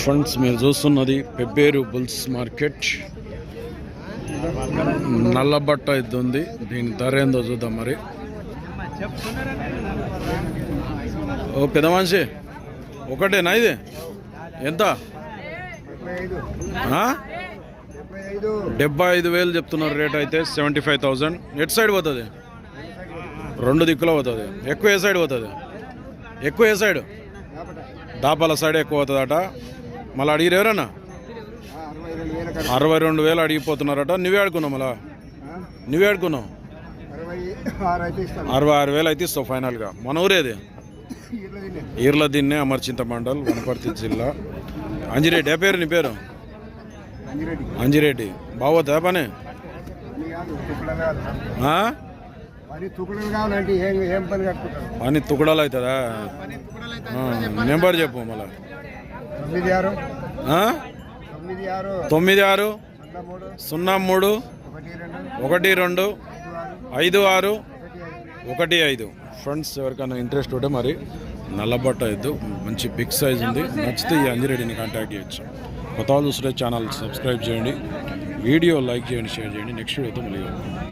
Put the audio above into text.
Friends మీరు చూస్తున్నది Pebbair bulls market నల్లబట్ట ఇది ఉంది. దీని ధర ఏందో చూద్దాం మరి. ఓ పెద్ద మనిషి. ఒకటేనా ఇది? ఎంత? ఆ? డెబ్బై ఐదు వేలు చెప్తున్నారు రేట్ అయితే సెవెంటీ ఫైవ్ థౌజండ్ ఎట్ సైడ్ పోతుంది? రెండు దిక్కులో పోతుంది. ఎక్కువ ఏ సైడ్ పోతుంది? ఎక్కువ ఏ సైడ్? దాపాల సైడ్ ఎక్కువ అవుతుందట మళ్ళీ అడిగిరు ఎవరన్నా? అరవై రెండు వేలు అడిగిపోతున్నారట. నువ్వే ఆడుకున్నావు మళ్ళా? నువ్వే ఆడుకున్నావు? అరవై ఆరు వేలు అయితే ఇస్తావు ఫైనల్గా. మన ఊరేది ఈర్ల దీన్నే అమర్చింత మండల్ వనపర్తి జిల్లా. అంజిరెడ్డి ఏ పేరు నీ పేరు? అంజిరెడ్డి. అంజిరెడ్డి బాగోతుందా పని పని తుకుడాలు అవుతుందా? నెంబర్ చెప్పు మళ్ళా. తొమ్మిది ఆరు. సున్నా మూడు. ఒకటి రెండు. ఐదు ఆరు. ఒకటి ఐదు. ఫ్రెండ్స్ ఎవరికైనా ఇంట్రెస్ట్ ఉంటే మరి నల్లబట్ట ఎద్దు మంచి బిగ్ సైజ్ ఉంది. నచ్చితే ఈ అంజిరెడ్డిని కాంటాక్ట్ చేయొచ్చు. కొత్త చూస్తే ఛానల్ సబ్స్క్రైబ్ చేయండి. వీడియో లైక్ చేయండి షేర్ చేయండి. నెక్స్ట్ వీడియోతో మళ్ళీ.